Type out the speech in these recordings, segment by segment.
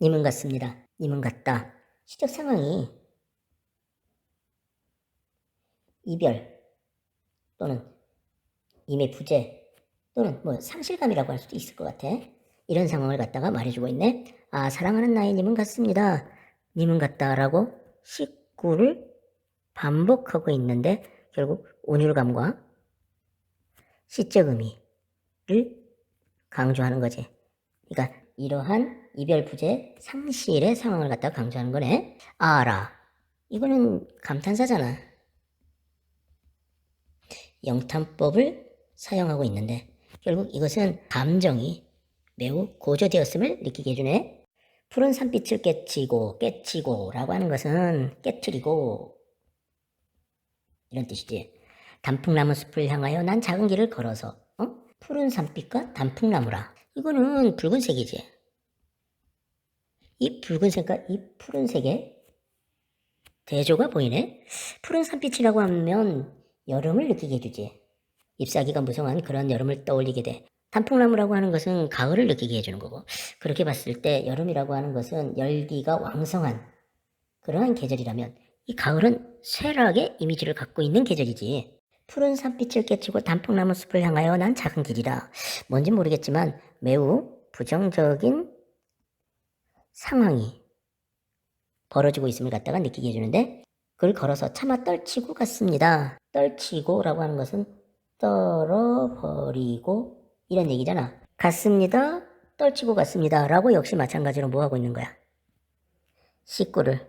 님은 같습니다. 님은 같다. 시적 상황이 이별 또는 임의 부재 또는 뭐 상실감이라고 할 수도 있을 것 같아. 이런 상황을 갖다가 말해주고 있네. 아 사랑하는 나의 님은 같습니다. 님은 같다라고 식구를 반복하고 있는데 결국 온율감과 시적 의미를 강조하는 거지. 그러니까 이러한 이별 부재 상실의 상황을 갖다 강조하는 거네. 알아. 이거는 감탄사잖아. 영탄법을 사용하고 있는데 결국 이것은 감정이 매우 고조되었음을 느끼게 해주네. 푸른 산빛을 깨치고 깨치고 라고 하는 것은 깨트리고 이런 뜻이지. 단풍나무 숲을 향하여 난 작은 길을 걸어서 어? 푸른 산빛과 단풍나무라. 이거는 붉은색이지. 이 붉은색과 이 푸른색의 대조가 보이네. 푸른 산빛이라고 하면 여름을 느끼게 해주지. 잎사귀가 무성한 그런 여름을 떠올리게 돼. 단풍나무라고 하는 것은 가을을 느끼게 해주는 거고 그렇게 봤을 때 여름이라고 하는 것은 열기가 왕성한 그러한 계절이라면 이 가을은 쇠락의 이미지를 갖고 있는 계절이지. 푸른 산빛을 깨치고 단풍나무 숲을 향하여 난 작은 길이라. 뭔진 모르겠지만 매우 부정적인 상황이 벌어지고 있음을 갖다가 느끼게 해주는데 그걸 걸어서 차마 떨치고 갔습니다. 떨치고 라고 하는 것은 떨어버리고 이런 얘기잖아. 갔습니다. 떨치고 갔습니다. 라고 역시 마찬가지로 뭐 하고 있는 거야? 식구를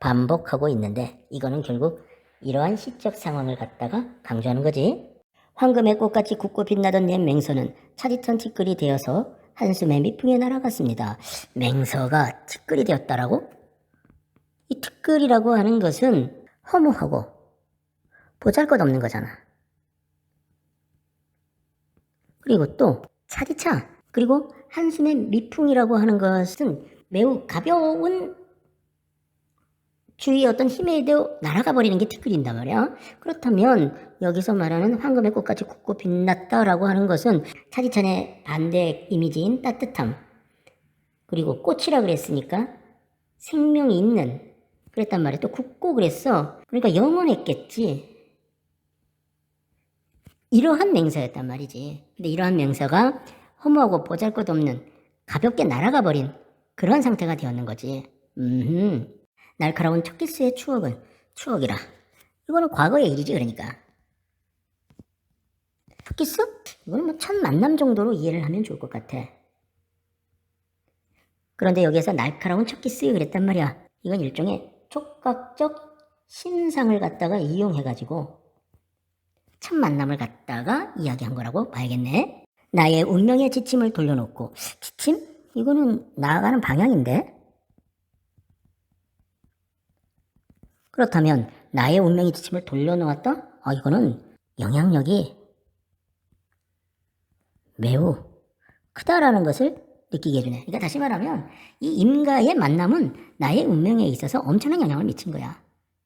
반복하고 있는데 이거는 결국 이러한 시적 상황을 갖다가 강조하는 거지. 황금의 꽃같이 굳고 빛나던 옛 맹서는 차디찬 티끌이 되어서 한숨에 미풍에 날아갔습니다. 맹서가 티끌이 되었다라고? 이 티끌이라고 하는 것은 허무하고 보잘것없는 거잖아. 그리고 또 차디차 그리고 한숨의 미풍이라고 하는 것은 매우 가벼운 주위의 어떤 힘에 의해 날아가 버리는 게 티끌인단 말이야. 그렇다면 여기서 말하는 황금의 꽃같이 굳고 빛났다라고 하는 것은 차디찬의 반대 이미지인 따뜻함 그리고 꽃이라 그랬으니까 생명이 있는 그랬단 말이야. 또 굳고 그랬어. 그러니까 영원했겠지. 이러한 맹서였단 말이지. 근데 이러한 맹서가 허무하고 보잘것없는 가볍게 날아가 버린 그런 상태가 되었는 거지. 음, 날카로운 첫 키스의 추억은 추억이라. 이거는 과거의 일이지 그러니까. 첫 키스? 이거는 뭐 첫 만남 정도로 이해를 하면 좋을 것 같아. 그런데 여기에서 날카로운 첫 키스 그랬단 말이야. 이건 일종의 촉각적 신상을 갖다가 이용해가지고 첫 만남을 갖다가 이야기한 거라고 봐야겠네. 나의 운명의 지침을 돌려놓고 지침? 이거는 나아가는 방향인데? 그렇다면 나의 운명의 지침을 돌려놓았다? 아 이거는 영향력이 매우 크다라는 것을 느끼게 해주네. 그러니까 다시 말하면 이 임과의 만남은 나의 운명에 있어서 엄청난 영향을 미친 거야.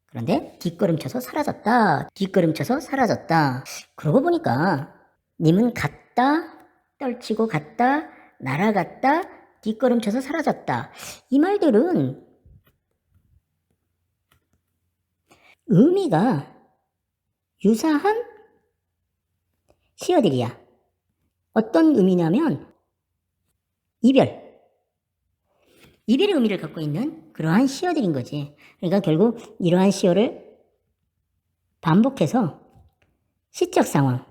그런데 뒷걸음쳐서 사라졌다. 뒷걸음쳐서 사라졌다. 그러고 보니까 님은 갔다, 떨치고 갔다, 날아갔다, 뒷걸음쳐서 사라졌다. 이 말들은 의미가 유사한 시어들이야. 어떤 의미냐면 이별. 이별의 의미를 갖고 있는 그러한 시어들인 거지. 그러니까 결국 이러한 시어를 반복해서 시적 상황.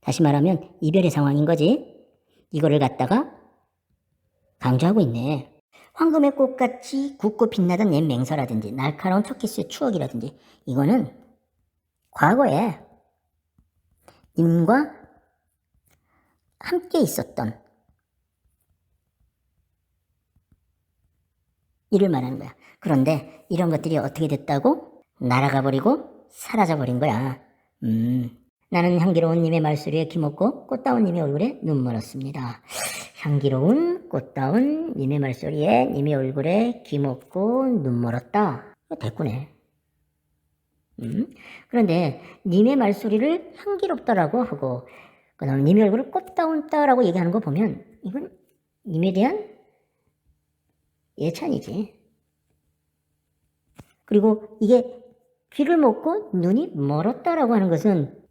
다시 말하면 이별의 상황인 거지. 이거를 갖다가 강조하고 있네. 황금의 꽃같이 굳고 빛나던 옛 맹서라든지 날카로운 첫 키스의 추억이라든지 이거는 과거에 님과 함께 있었던 이를 말하는 거야. 그런데 이런 것들이 어떻게 됐다고? 날아가 버리고 사라져 버린 거야. 음. 나는 향기로운 님의 말소리에 귀먹고 꽃다운 님의 얼굴에 눈물었습니다. 향기로운 꽃다운 님의 말소리에 님의 얼굴에 귀먹고 눈물었다. 됐구네. 음? 그런데 님의 말소리를 향기롭다라고 하고 그 다음 님의 얼굴을 꽃다운다라고 얘기하는 거 보면 이건 임에 대한 예찬이지. 그리고 이게 귀를 먹고 눈이 멀었다라고 하는 것은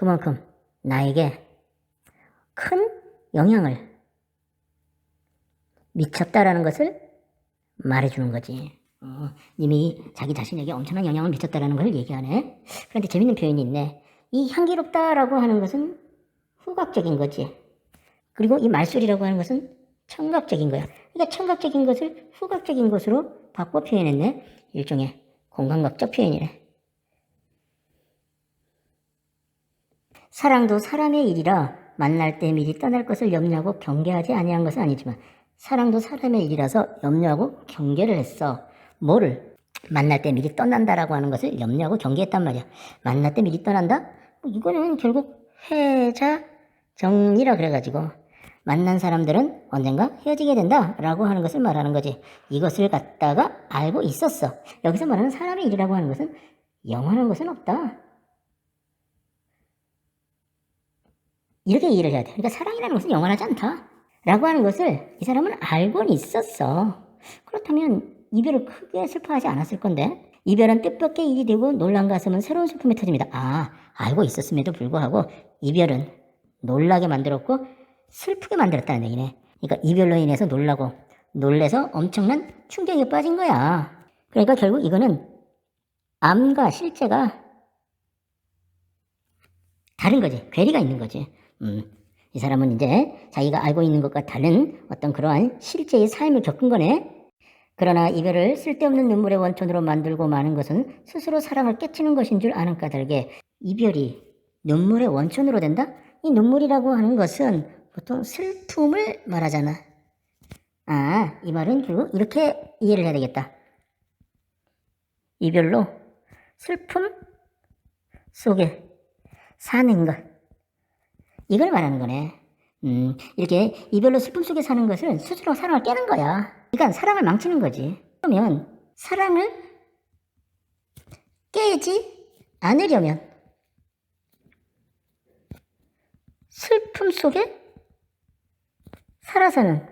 그만큼 나에게 큰 영향을 미쳤다라는 것을 말해주는 거지. 어, 이미 자기 자신에게 엄청난 영향을 미쳤다라는 걸 얘기하네. 그런데 재밌는 표현이 있네. 이 향기롭다라고 하는 것은 후각적인 거지. 그리고 이 말소리라고 하는 것은 청각적인 거야. 그러니까 청각적인 것을 후각적인 것으로 바꿔 표현했네. 일종의 공감각적 표현이네. 사랑도 사람의 일이라 만날 때 미리 떠날 것을 염려하고 경계하지 아니한 것은 아니지만 사랑도 사람의 일이라서 염려하고 경계를 했어. 뭐를? 만날 때 미리 떠난다라고 하는 것을 염려하고 경계했단 말이야. 만날 때 미리 떠난다? 뭐 이거는 결국 해자 정리라 그래가지고 만난 사람들은 언젠가 헤어지게 된다라고 하는 것을 말하는 거지. 이것을 갖다가 알고 있었어. 여기서 말하는 사람의 일이라고 하는 것은 영원한 것은 없다. 이렇게 이해를 해야 돼. 그러니까 사랑이라는 것은 영원하지 않다. 라고 하는 것을 이 사람은 알고는 있었어. 그렇다면 이별을 크게 슬퍼하지 않았을 건데 이별은 뜻밖의 일이 되고 놀란 가슴은 새로운 슬픔이 터집니다. 아, 알고 있었음에도 불구하고 이별은 놀라게 만들었고 슬프게 만들었다는 얘기네. 그러니까 이별로 인해서 놀라고 놀래서 엄청난 충격에 빠진 거야. 그러니까 결국 이거는 암과 실제가 다른 거지. 괴리가 있는 거지. 음, 이 사람은 이제 자기가 알고 있는 것과 다른 어떤 그러한 실제의 삶을 겪은 거네. 그러나 이별을 쓸데없는 눈물의 원천으로 만들고 마는 것은 스스로 사랑을 깨치는 것인 줄 아는 까닭에 이별이 눈물의 원천으로 된다? 이 눈물이라고 하는 것은 보통 슬픔을 말하잖아. 아, 이 말은 결국 이렇게 이해를 해야 되겠다. 이별로 슬픔 속에 사는 것. 이걸 말하는 거네. 음, 이렇게 이별로 슬픔 속에 사는 것을 스스로 사랑을 깨는 거야. 그러니까 사랑을 망치는 거지. 그러면 사랑을 깨지 않으려면 슬픔 속에 살아서는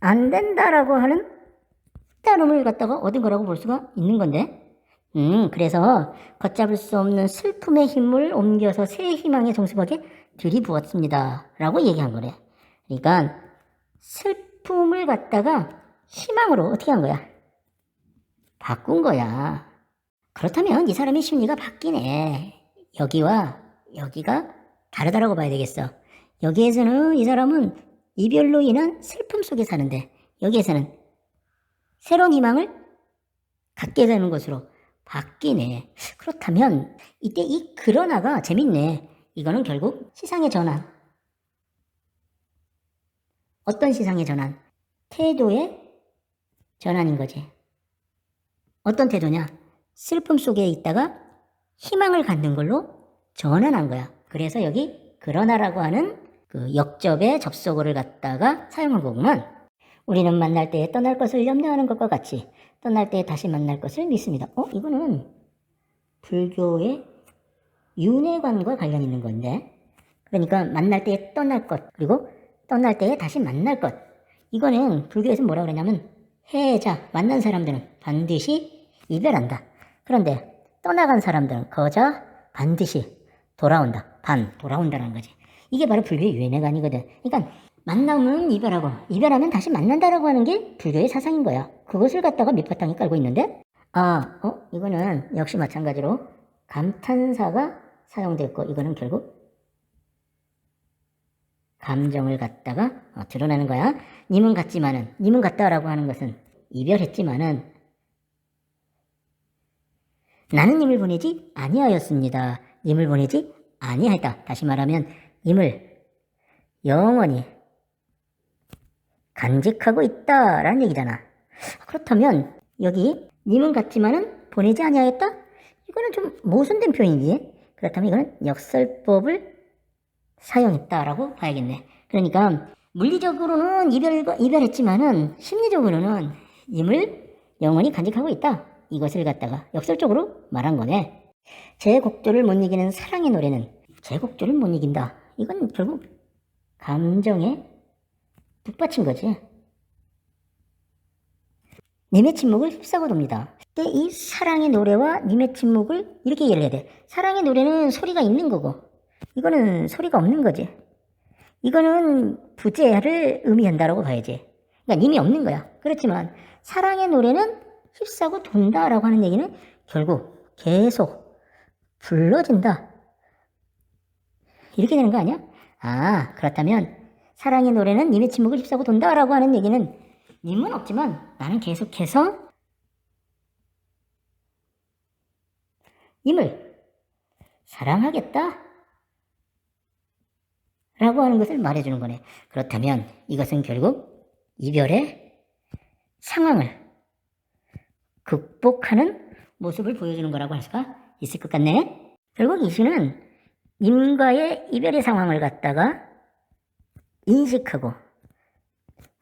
안 된다라고 하는 따름을 갖다가 얻은 거라고 볼 수가 있는 건데. 음, 그래서 걷잡을 수 없는 슬픔의 힘을 옮겨서 새 희망의 정수박에 들이부었습니다. 라고 얘기한 거래. 그러니까 슬픔을 갖다가 희망으로 어떻게 한 거야? 바꾼 거야. 그렇다면 이 사람의 심리가 바뀌네. 여기와 여기가 다르다라고 봐야 되겠어. 여기에서는 이 사람은 이별로 인한 슬픔 속에 사는데 여기에서는 새로운 희망을 갖게 되는 것으로 바뀌네. 그렇다면 이때 이 그러나가 재밌네. 이거는 결국 시상의 전환. 어떤 시상의 전환? 태도의 전환인 거지. 어떤 태도냐? 슬픔 속에 있다가 희망을 갖는 걸로 전환한 거야. 그래서 여기 그러나라고 하는 그 역접의 접속어를 갖다가 사용한 거구만. 우리는 만날 때에 떠날 것을 염려하는 것과 같이 떠날 때에 다시 만날 것을 믿습니다. 어? 이거는 불교의 윤회관과 관련 있는 건데 그러니까 만날 때에 떠날 것 그리고 떠날 때에 다시 만날 것 이거는 불교에서 뭐라 그러냐면 해자 만난 사람들은 반드시 이별한다. 그런데 떠나간 사람들은 거저 반드시 돌아온다. 반 돌아온다는 거지. 이게 바로 불교의 윤회관이거든. 그러니까 만나면 이별하고 이별하면 다시 만난다라고 하는 게 불교의 사상인 거야. 그것을 갖다가 밑바탕에 깔고 있는데 아, 어, 이거는 역시 마찬가지로 감탄사가 사용됐고 이거는 결국 감정을 갖다가 어, 드러내는 거야. 님은 같지만은 님은 같다라고 하는 것은 이별했지만은 나는 님을 보내지 아니하였습니다. 님을 보내지 아니하였다. 다시 말하면 님을 영원히 간직하고 있다라는 얘기잖아. 그렇다면 여기 님은 같지만은 보내지 아니하였다? 이거는 좀 모순된 표현이지. 그렇다면 이거는 역설법을 사용했다라고 봐야겠네. 그러니까 물리적으로는 이별 이별했지만은 심리적으로는 님을 영원히 간직하고 있다. 이것을 갖다가 역설적으로 말한 거네. 제 곡조를 못 이기는 사랑의 노래는 제 곡조를 못 이긴다. 이건 결국 감정의 북받친 거지. 님의 침묵을 휩싸고 돕니다. 근데 이 사랑의 노래와 님의 침묵을 이렇게 이해를 해야 돼. 사랑의 노래는 소리가 있는 거고, 이거는 소리가 없는 거지. 이거는 부재를 의미한다라고 봐야지. 그러니까 님이 없는 거야. 그렇지만 사랑의 노래는 휩싸고 돈다라고 하는 얘기는 결국 계속 불러진다. 이렇게 되는 거 아니야? 아, 그렇다면 사랑의 노래는 님의 침묵을 휩싸고 돈다라고 하는 얘기는 님은 없지만 나는 계속해서 님을 사랑하겠다. 라고 하는 것을 말해주는 거네. 그렇다면 이것은 결국 이별의 상황을 극복하는 모습을 보여주는 거라고 할 수가 있을 것 같네. 결국 이 시는 님과의 이별의 상황을 갖다가 인식하고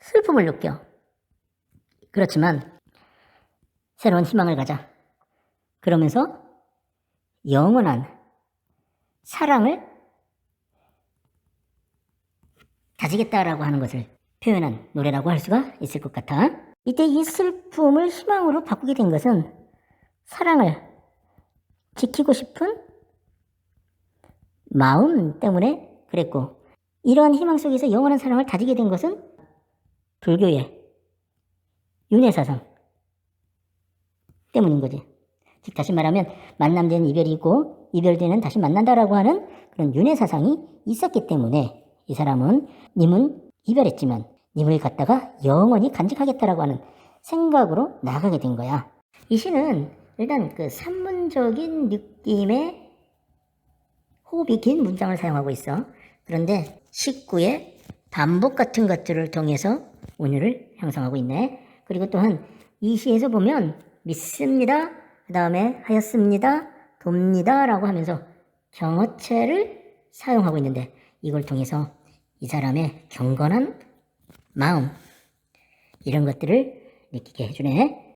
슬픔을 느껴. 그렇지만 새로운 희망을 가자. 그러면서 영원한 사랑을 가지겠다라고 하는 것을 표현한 노래라고 할 수가 있을 것 같아. 이때 이 슬픔을 희망으로 바꾸게 된 것은 사랑을 지키고 싶은 마음 때문에 그랬고, 이러한 희망 속에서 영원한 사랑을 다지게 된 것은 불교의 윤회사상 때문인 거지. 즉, 다시 말하면, 만남 되는 이별이 있고, 이별되는 다시 만난다라고 하는 그런 윤회사상이 있었기 때문에 이 사람은 님은 이별했지만 님을 갖다가 영원히 간직하겠다라고 하는 생각으로 나가게 된 거야. 이 시는 일단 그 산문적인 느낌의 호흡이 긴 문장을 사용하고 있어. 그런데 식구의 반복 같은 것들을 통해서 운율을 형성하고 있네. 그리고 또한 이 시에서 보면 믿습니다. 그 다음에 하였습니다. 돕니다. 라고 하면서 경어체를 사용하고 있는데 이걸 통해서 이 사람의 경건한 마음 이런 것들을 느끼게 해주네.